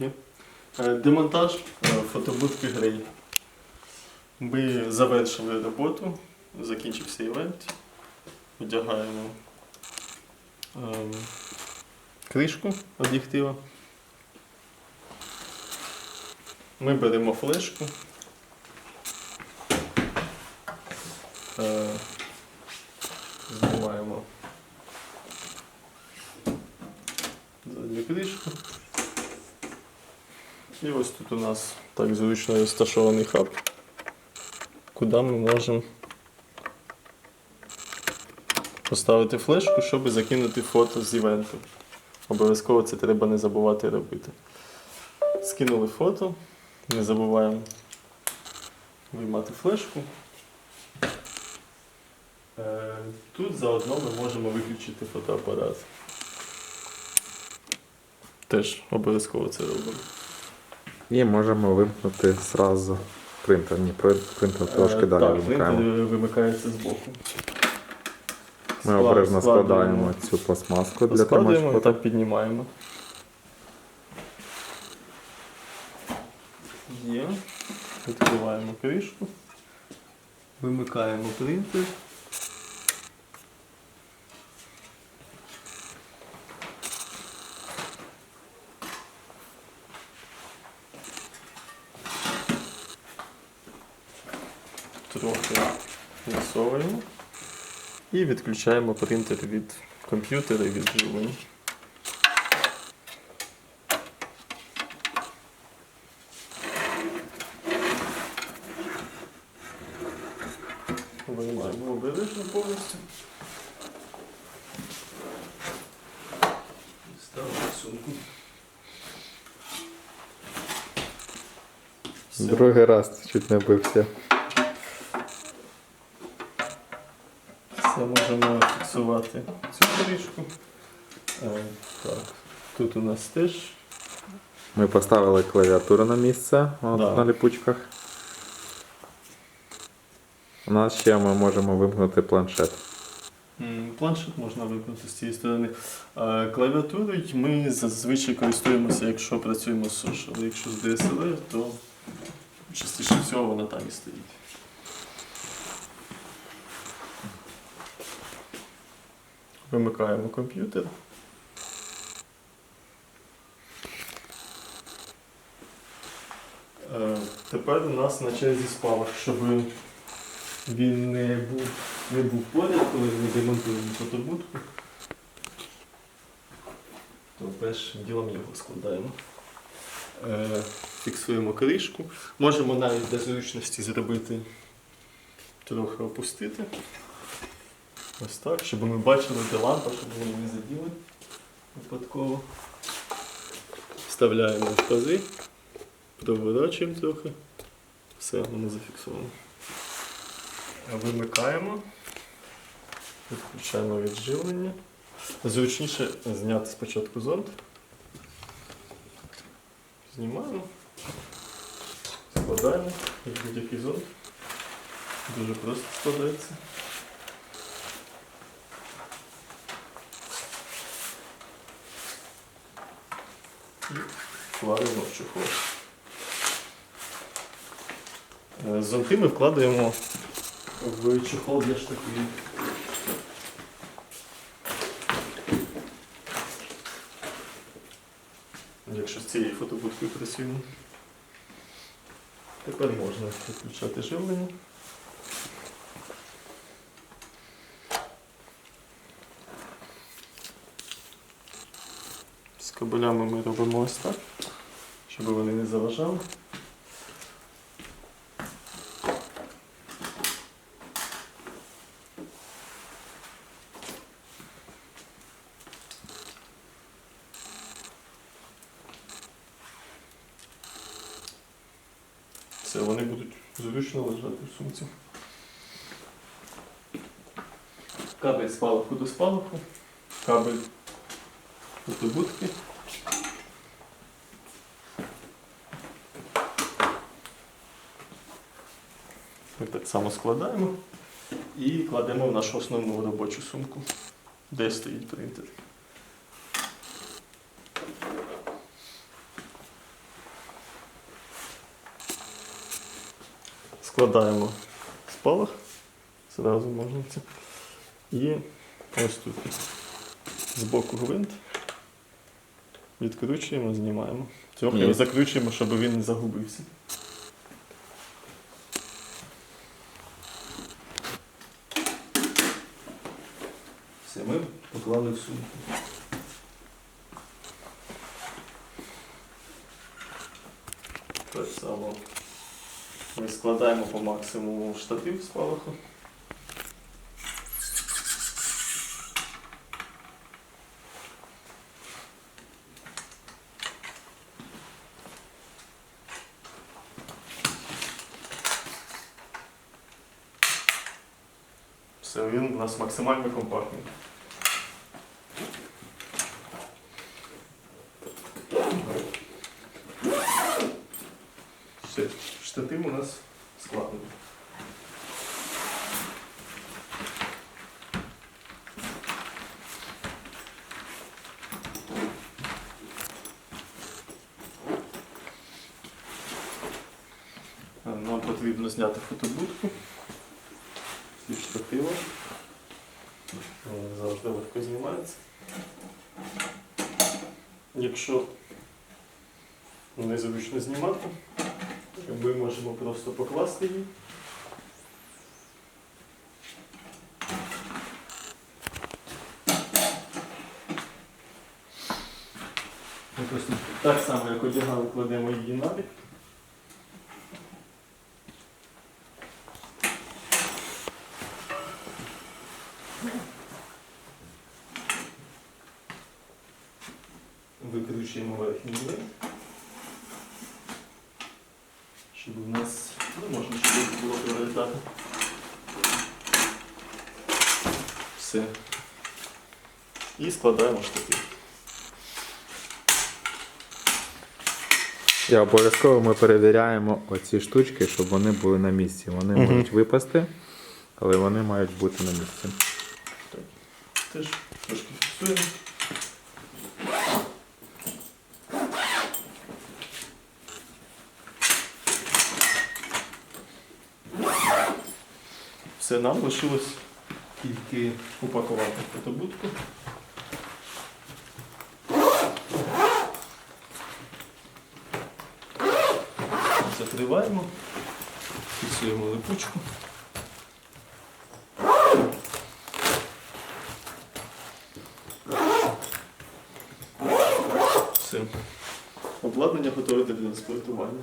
Е, Демонтаж е, фотобудки Грей. Ми завершили роботу, закінчився івент. Одягаємо ем, кришку об'єктива. Ми беремо флешку. Е, Знімаємо задню кришку. І ось тут у нас так зручно розташований хаб, куди ми можемо поставити флешку, щоб закинути фото з івенту. Обов'язково це треба не забувати робити. Скинули фото, не забуваємо виймати флешку. Е, Тут заодно ми можемо виключити фотоапарат. Теж обов'язково це робимо. І можемо вимкнути зразу принтер. Ні, принтер трошки Е, далі так, вимикаємо. принтер вимикається з боку. Ми обережно складаємо цю пластмаску для Складуємо і так піднімаємо. Є. Відкриваємо кришку. Вимикаємо принтер. Трохи висовуємо. І відключаємо принтер від комп'ютера і від живлення. Виймаємо обережно повністю. І Ставимо сумку. Все. Другий раз чуть не бився. Все можемо фіксувати цю кришку. Е, Так, тут у нас теж Ми поставили клавіатуру на місце от, Да. на ліпучках. У нас ще ми можемо вимкнути планшет. планшет можна вимкнути з цієї сторони. Е, Клавіатурою ми зазвичай користуємося, якщо працюємо з Social. Але Якщо з DSLR, то частіше всього вона там і стоїть. Вимикаємо комп'ютер. Е, Тепер у нас на черзі спалах, щоб він не був, не був поряд, коли ми демонтуємо фотобудку. То першим ділом його складаємо. Е, Фіксуємо кришку. Можемо навіть для зручності зробити трохи опустити. Ось так, щоб ми бачили, де лампа, щоб вони не заділи випадково. Вставляємо в пази, проворачуємо трохи. Все, воно зафіксовано. Вимикаємо, відключаємо від живлення. Зручніше зняти спочатку зонд. Знімаємо, складаємо, як будь-який зонд. Дуже просто складається. І вкладаємо в чохол. Е, Зонти ми вкладаємо в чехол для штативів. Якщо з цією фотобудкою працюємо. Тепер можна відключати живлення. З кабелями ми робимо ось так, щоб вони не заважали. Все, вони будуть зручно лежати в сумці. Кабель спалаху до спалаху, кабель фотобудки. Ми так само складаємо і кладемо в нашу основну робочу сумку, де стоїть принтер. Складаємо спалах, зразу можна це. І ось тут З боку гвинт. Відкручуємо, знімаємо. Цього закручуємо, щоб він не загубився. Поклали в сумку. Так само ми складаємо по максимуму штатив з палаху. Все, він у нас максимально компактний. Все, штатив у нас складений. Нам потрібно зняти фотобудку зі штатива. Завжди легко знімаються. Якщо незручно знімати, ми можемо просто покласти її. Просто так само, як одягали, кладемо її на бік. Викручуємо верхній двері. Щоб у нас ну, можна щоб було перевертати. Все. І складаємо штатив. І обов'язково ми перевіряємо оці штучки, щоб вони були на місці. Вони Мгм. можуть випасти, але вони мають бути на місці. Теж трошки фіксуємо. Все, нам лишилось тільки упакувати фотобудку. Закриваємо, фіксуємо липучку. Все. Обладнання готове для транспортування.